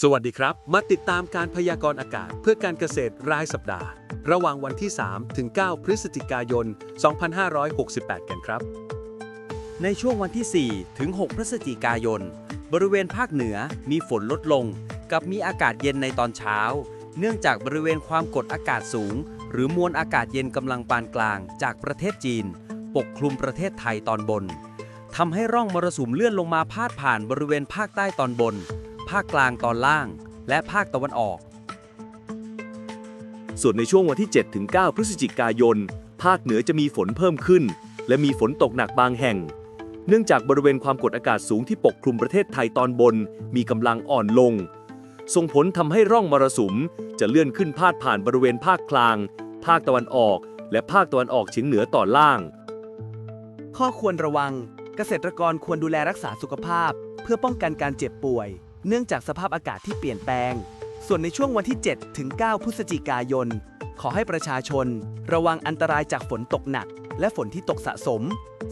สวัสดีครับ มาติดตามการพยากรณ์อากาศเพื่อการเกษตรรายสัปดาห์ ระหว่างวันที่ 3 ถึง 9 พฤศจิกายน 2568 กันครับ ในช่วงวันที่ 4 ถึง 6 พฤศจิกายน บริเวณภาคเหนือมีฝนลดลง กับมีอากาศเย็นในตอนเช้า เนื่องจากบริเวณความกดอากาศสูง หรือมวลอากาศเย็นกำลังปานกลางจากประเทศจีน ปกคลุมประเทศไทยตอนบนทำให้ร่องมรสุมเลื่อนลงมาพาดผ่านบริเวณภาคใต้ตอนบน ภาคกลางตอนล่าง และภาคตะวันออก ส่วนในช่วงวันที่7ถึง9พฤศจิกายน ภาคเหนือจะมีฝนเพิ่มขึ้น และมีฝนตกหนักบางแห่ง เนื่องจากบริเวณความกดอากาศสูงที่ปกคลุมประเทศไทยตอนบน มีกำลังอ่อนลง ส่งผลทำให้ร่องมรสุม จะเลื่อนขึ้นพาดผ่านบริเวณภาคกลาง ภาคตะวันออก และภาคตะวันออกเฉียงเหนือตอนล่าง ข้อควรระวัง เกษตรกรควรดูแลรักษาสุขภาพ เพื่อป้องกันการเจ็บป่วย เนื่องจากสภาพอากาศที่เปลี่ยนแปลง ส่วนในช่วงวันที่ 7 ถึง 9 พฤศจิกายน ขอให้ประชาชน ระวังอันตรายจากฝนตกหนัก และฝนที่ตกสะสม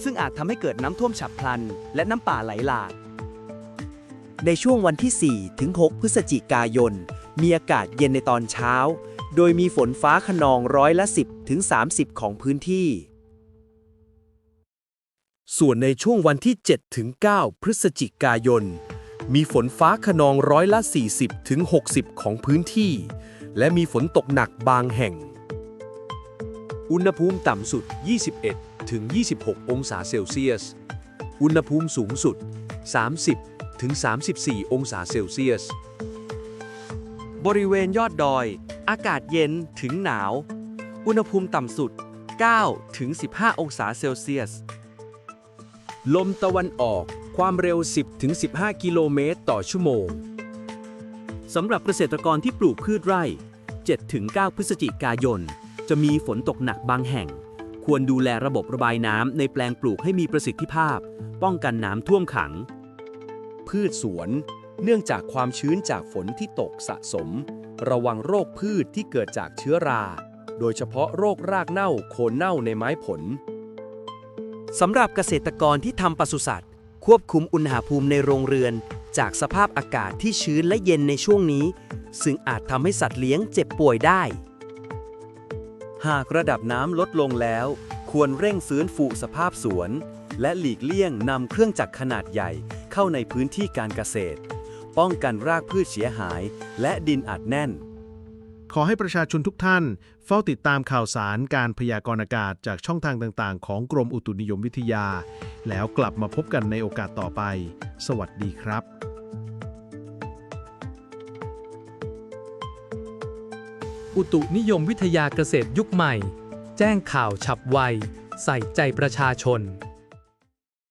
ซึ่งอาจทำให้เกิดน้ำท่วมฉับพลัน และน้ำป่าไหลหลากในช่วงวันที่ 4 ถึง 6 พฤศจิกายน มีอากาศเย็นในตอนเช้า โดยมีฝนฟ้าขนองร้อยละ 10 ถึง 30 ของพื้นที่ ส่วนในช่วงวันที่ 7 ถึง 9 พฤศจิกายน มีฝนฟ้าขนองร้อยละ 40ถึง60ของพื้นที่ และมีฝนตกหนักบางแห่ง อุณหภูมิต่ำสุด 21 ถึง 26 องศาเซลเซียส อุณหภูมิสูงสุด 30 ถึง 34 องศาเซลเซียส บริเวณยอดดอย อากาศเย็นถึงหนาว อุณหภูมิต่ำสุด 9 ถึง 15 องศาเซลเซียส ลมตะวันออก ความเร็ว 10-15 กิโลเมตรต่อชั่วโมง สำหรับเกษตรกรที่ปลูกพืชไร่ 7-9 พฤศจิกายน จะมีฝนตกหนักบางแห่ง ควรดูแลระบบระบายน้ำในแปลงปลูกให้มีประสิทธิภาพ ป้องกันน้ำท่วมขัง พืชสวน เนื่องจากความชื้นจากฝนที่ตกสะสม ระวังโรคพืชที่เกิดจากเชื้อรา โดยเฉพาะโรครากเน่าโคนเน่าในไม้ผลสำหรับเกษตรกรที่ทำปศุสัตว์ ควบคุมอุณหภูมิในโรงเรือน จากสภาพอากาศที่ชื้นและเย็นในช่วงนี้ ซึ่งอาจทำให้สัตว์เลี้ยงเจ็บป่วยได้ หากระดับน้ำลดลงแล้ว ควรเร่งฟื้นฟูสภาพสวน และหลีกเลี่ยงนำเครื่องจักรขนาดใหญ่เข้าในพื้นที่การเกษตร ป้องกันรากพืชเสียหาย และดินอัดแน่น ขอให้ประชาชนทุกท่าน เฝ้าติดตามข่าวสารการพยากรณ์อากาศจากช่องทางต่าง ๆ ของกรมอุตุนิยมวิทยา แล้วกลับมาพบกันในโอกาสต่อไป สวัสดีครับอุตุนิยมวิทยาเกษตรยุคใหม่ แจ้งข่าวฉับไว ใส่ใจประชาชน